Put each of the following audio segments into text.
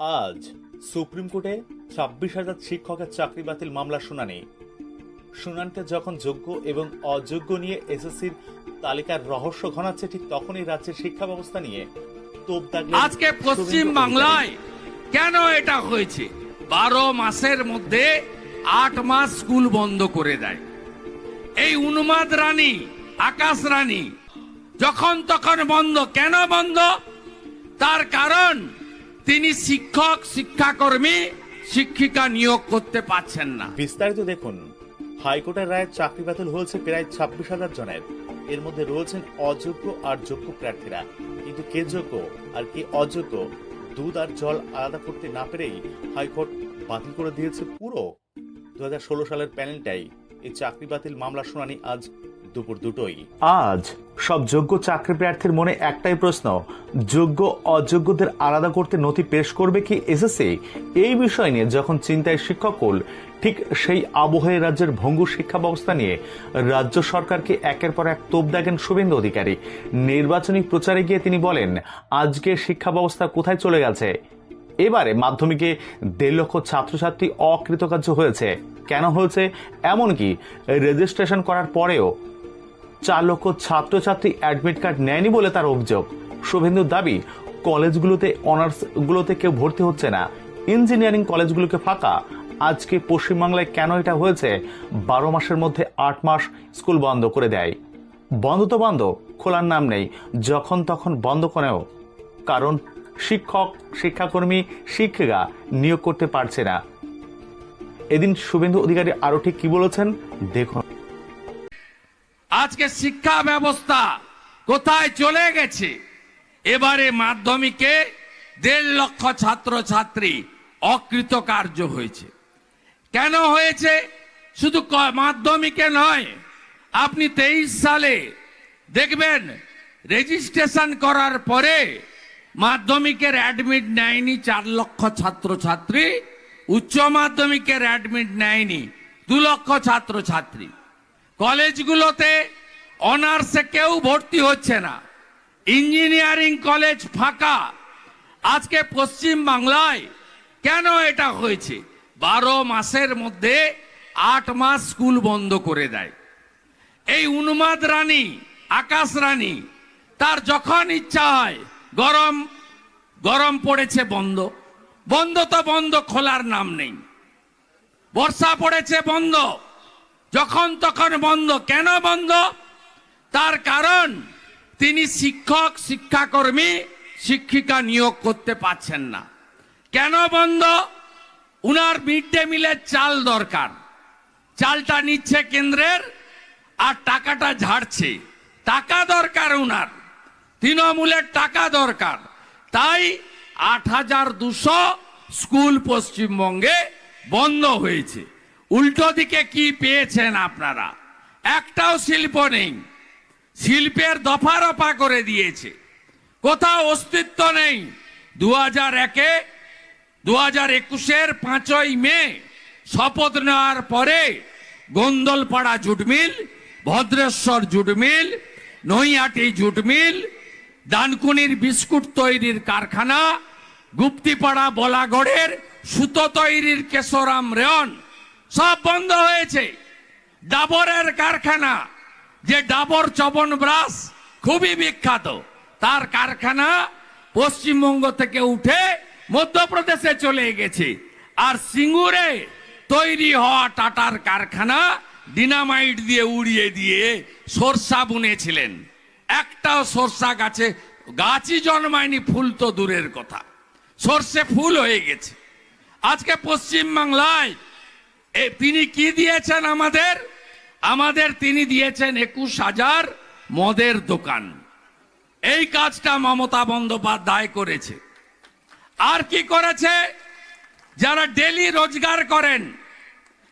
আজ সুপ্রিম কোর্টে ছাব্বিশ হাজার শিক্ষকের চাকরি বাতিল মামলার শুনানি। শুনানিতে যখন যোগ্য এবং অযোগ্য নিয়ে এসএসসির তালিকার রহস্য ঘনাচ্ছে ঠিক তখনই রাজ্যের শিক্ষা ব্যবস্থা নিয়ে তোপ আজকে পশ্চিম বাংলায় কেন এটা হয়েছে? বারো মাসের মধ্যে আট মাস স্কুল বন্ধ করে দেয়। এই উন্মাদ রানী আকাশ রানী যখন তখন বন্ধ। কেন বন্ধ? তার কারণ তিনি শিক্ষক, শিক্ষাকর্মী, শিক্ষিকা নিয়োগ করতে পারছেন না। বিস্তারিত দেখুন। হাইকোর্টের রায়ে চাকরি বাতিল হয়েছে প্রায় ছাব্বিশ হাজার জনের। এর মধ্যে রয়েছেন অযোগ্য আর যোগ্য প্রার্থীরা। কিন্তু কে যোগ্য আর কে অযোগ্য, দুধ আর জল আলাদা করতে না পেরেই হাইকোর্ট বাতিল করে দিয়েছে পুরো। দু হাজার ষোলো সালের প্যানেলটাই এই চাকরি বাতিল মামলার শুনানি আজ দুপুর দুটোই। আজ সব যোগ্য চাকরি প্রার্থীর মনে একটাই প্রশ্ন, যোগ্য, অযোগ্যদের আলাদা করতে নথি পেশ করবে কি এসএসসি এই বিষয় নিয়ে যখন চিন্তায় শিক্ষককুল ঠিক সেই আবহে রাজ্যের ভঙ্গুর শিক্ষা ব্যবস্থা নিয়ে রাজ্য সরকারকে একের পর এক তোপ দেখেন শুভেন্দু অধিকারী। নির্বাচনী প্রচারে গিয়ে তিনি বলেন, আজকে শিক্ষা ব্যবস্থা কোথায় চলে গেছে? এবারে মাধ্যমিকে দেড় লক্ষ ছাত্রছাত্রী অকৃতকার্য হয়েছে। কেন হয়েছে? এমনকি রেজিস্ট্রেশন করার পরেও চার লক্ষ ছাত্রছাত্রী অ্যাডমিট কার্ড নেয়নি বলে তার অভিযোগ। শুভেন্দুর দাবি, কলেজগুলোতে অনার্সগুলোতে কেউ ভর্তি হচ্ছে না। ইঞ্জিনিয়ারিং কলেজগুলোকে ফাঁকা। আজকে পশ্চিমবাংলায় কেন এটা হয়েছে? বারো মাসের মধ্যে আট মাস স্কুল বন্ধ করে দেয়। বন্ধ তো বন্ধ, খোলার নাম নেই। যখন তখন বন্ধ করেও। কারণ শিক্ষক, শিক্ষাকর্মী, শিক্ষিকা নিয়োগ করতে পারছে না। এদিন শুভেন্দু অধিকারী আরও ঠিক কি বলেছেন? দেখুন। আজকে শিক্ষা ব্যবস্থা কোথায় চলে গেছে? এবারে মাধ্যমিকে দেড় লক্ষ ছাত্র ছাত্রী অকৃতকার্য হয়েছে। কেন হয়েছে? শুধু মাধ্যমিকে নয়, আপনি তেইশ সালে দেখবেন রেজিস্ট্রেশন করার পরে মাধ্যমিকের অ্যাডমিট নেয়নি চার লক্ষ ছাত্রছাত্রী, উচ্চ মাধ্যমিকের অ্যাডমিট নেয়নি দু লক্ষ ছাত্রছাত্রী। কলেজগুলোতে অনার্সে কেউ ভর্তি হচ্ছে না। ইঞ্জিনিয়ারিং কলেজ ফাঁকা। আজকে পশ্চিম বাংলায় কেন এটা হয়েছে? বারো মাসের মধ্যে আট মাস স্কুল বন্ধ করে দেয়। এই উন্মাদ রানী, আকাশ রানী, তার যখন ইচ্ছা হয়, গরম গরম পড়েছে বন্ধ। বন্ধ তো বন্ধ, খোলার নাম নেই। বর্ষা পড়েছে বন্ধ। যখন তখন বন্ধ। কেন বন্ধ? তার কারণ, তিনি শিক্ষক, শিক্ষাকর্মী, শিক্ষিকা নিয়োগ করতে পারছেন না। কেন বন্ধ? উনার মিড ডে মিলের চাল দরকার। চালটা নিচ্ছে কেন্দ্রের আর টাকাটা ঝাড়ছে। টাকা দরকার উনার। তৃণমূলের টাকা দরকার। তাই আট হাজার দুশো স্কুল পশ্চিমবঙ্গে বন্ধ হয়েছে। উল্টো দিকে কি পেয়েছেন আপনারা? একটাও শিল্প নেই। শিল্পের দফা রফা করে দিয়েছে। কোথাও অস্তিত্ব নেই। দু হাজার একে দু হাজার একুশের পাঁচই মে, শপথ নেওয়ার পরে Gondalpara jute mill Bhadreswar jute mill Naihati jute mill ডানকুনির biscuit তৈরির কারখানা, গুপ্তিপাড়া বলাগড়ের সুতো তৈরির কেশরাম রেয়ন, সব বন্ধ হয়েছে। ডাবরের কারখানা যে ডাবর চবন ব্রাশ খুবই বিখ্যাত, তার কারখানা পশ্চিমবঙ্গ থেকে উঠে মধ্যপ্রদেশে চলে গেছে। আর সিঙ্গুরে তৈরি হওয়া টাটার কারখানা ডিনামাইট দিয়ে উড়িয়ে দিয়ে সরষা বুনেছিলেন। একটাও সরষা গাছে, গাছই জন্মায়নি, ফুল তো দূরের কথা। সর্ষে ফুল হয়ে গেছে। আজকে পশ্চিম বাংলায় এ, তিনি কি দিয়েছেন আমাদের? আমাদের তিনি দিয়েছেন একুশ হাজার মদের দোকান। এই কাজটা মমতা বন্দ্যোপাধ্যায় করেছে। আর কি করেছে? যারা ডেলি রোজগার করেন,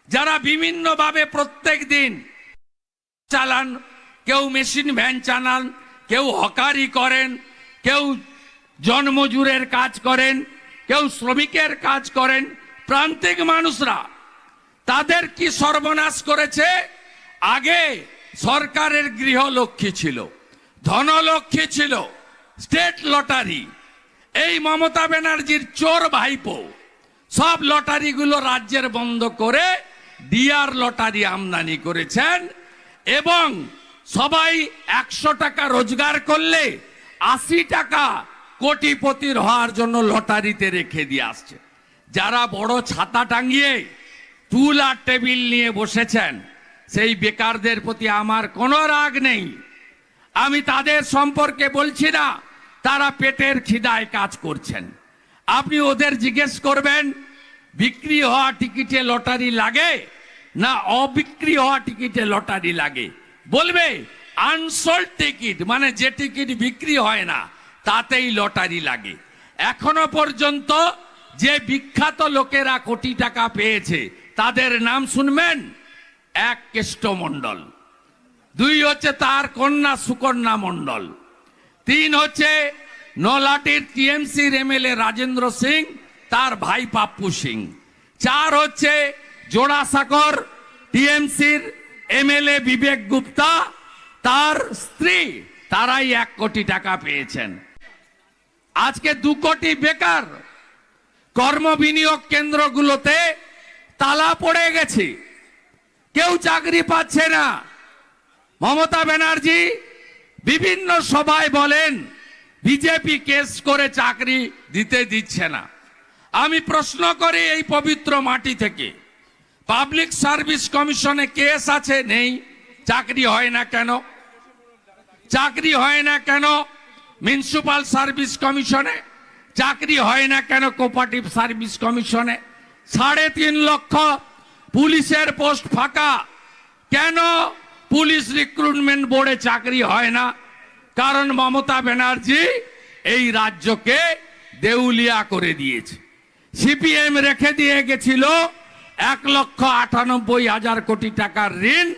যারা বিভিন্নভাবে প্রত্যেক দিন চালান, কেউ মেশিন ভ্যান চালান, কেউ হকারি করেন, কেউ জনমজুরের কাজ করেন, কেউ শ্রমিকের কাজ করেন, প্রান্তিক মানুষরা তাদের কি সর্বনাশ করেছে? আগে সরকারের গৃহলক্ষ্মী ছিল, ধনলক্ষ্মী ছিল, স্টেট লটারি, এই মমতা ব্যানার্জির চোর ভাইপো, সব লটারিগুলো রাজ্যের বন্ধ করে ডিআর লটারি আমদানি করেছেন এবং সবাই একশো টাকা রোজগার করলে আশি টাকা কোটিপতির হওয়ার জন্য লটারিতে রেখে দিয়ে আসছে। যারা বড় ছাতা টাঙিয়ে টুল আর টেবিল নিয়ে বসেছেন সেই বেকারদের প্রতি আমার কোনো রাগ নেই। আমি তাদের সম্পর্কে বলছি না, তারা পেটের খিদায় কাজ করছেন। আপনি ওদের জিজ্ঞেস করবেন, বিক্রি হওয়া টিকিটে লটারি লাগে না অবিক্রি হওয়া টিকিটে লটারি লাগে? বলবে আনসোল্ড টিকিট মানে যে টিকিট বিক্রি হয় না, তাতেই লটারি লাগে। এখনও পর্যন্ত যে বিখ্যাত লোকেরা কোটি টাকা পেয়েছে, তাদের নাম শুনবেন? এক কেষ্টমণ্ডল দুই হচ্ছে তার কন্যা সুকন্যা মণ্ডল। তিন হচ্ছে নলাটির টিএমসির এমএলএ রাজেন্দ্র সিং, তার ভাই পাপ্পু সিং। চার হচ্ছে জোড়াসাগর টিএমসির এমএলএ বিবেক গুপ্তা, তার স্ত্রী, তারাই এক কোটি টাকা পেয়েছেন। আজকে দু কোটি বেকার কর্ম বিনিয়োগ কেন্দ্রগুলোতে তালা পড়ে গেছে। কেউ চাকরি পাচ্ছে না। মমতা ব্যানার্জি বিভিন্ন সভায় বলেন, বিজেপি কেস করে চাকরি দিতে দিচ্ছে না। আমি প্রশ্ন করি এই পবিত্র মাটি থেকে, পাবলিক সার্ভিস কমিশনে কেস আছে, নেই, চাকরি হয় না কেন? চাকরি হয় না কেন মিউনিসিপাল সার্ভিস কমিশনে? চাকরি হয় না কেন কোপারেটিভ সার্ভিস কমিশনে? সাড়ে তিন লক্ষ পুলিশের পোস্ট ফাঁকা। কেন পুলিশ রিক্রুটমেন্ট বোর্ডে চাকরি হয় না? কারণ মমতা ব্যানার্জি এই রাজ্যকে দেউলিয়া করে দিয়েছে। সিপিএম রেখে দিয়ে গেছিল এক লক্ষ আটানব্বই হাজার কোটি টাকার ঋণ।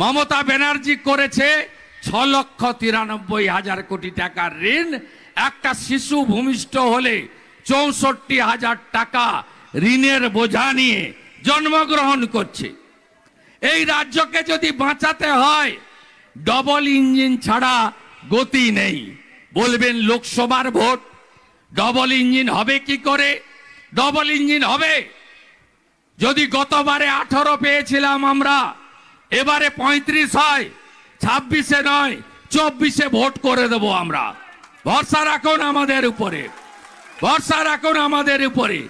মমতা ব্যানার্জি করেছে ছ লক্ষ তিরানব্বই হাজার কোটি টাকার ঋণ। একটা শিশু ভূমিষ্ঠ হলে চৌষট্টি হাজার টাকা ঋণের বোঝা নিয়ে জন্মগ্রহণ করছে। এই রাজ্যকে যদি বাঁচাতে হয় ডবল ইঞ্জিন ছাড়া গতি নেই। বলবেন লোকসভার ভোট ডবল ইঞ্জিন হবে কি করে? ডবল ইঞ্জিন হবে। যদি গতবারে আঠারো পেয়েছিলাম আমরা, এবারে পঁয়ত্রিশ হয়, ছাব্বিশে নয়, চব্বিশে ভোট করে দেব আমরা। ভরসা রাখুন আমাদের উপরে। ভরসা রাখুন আমাদের উপরে।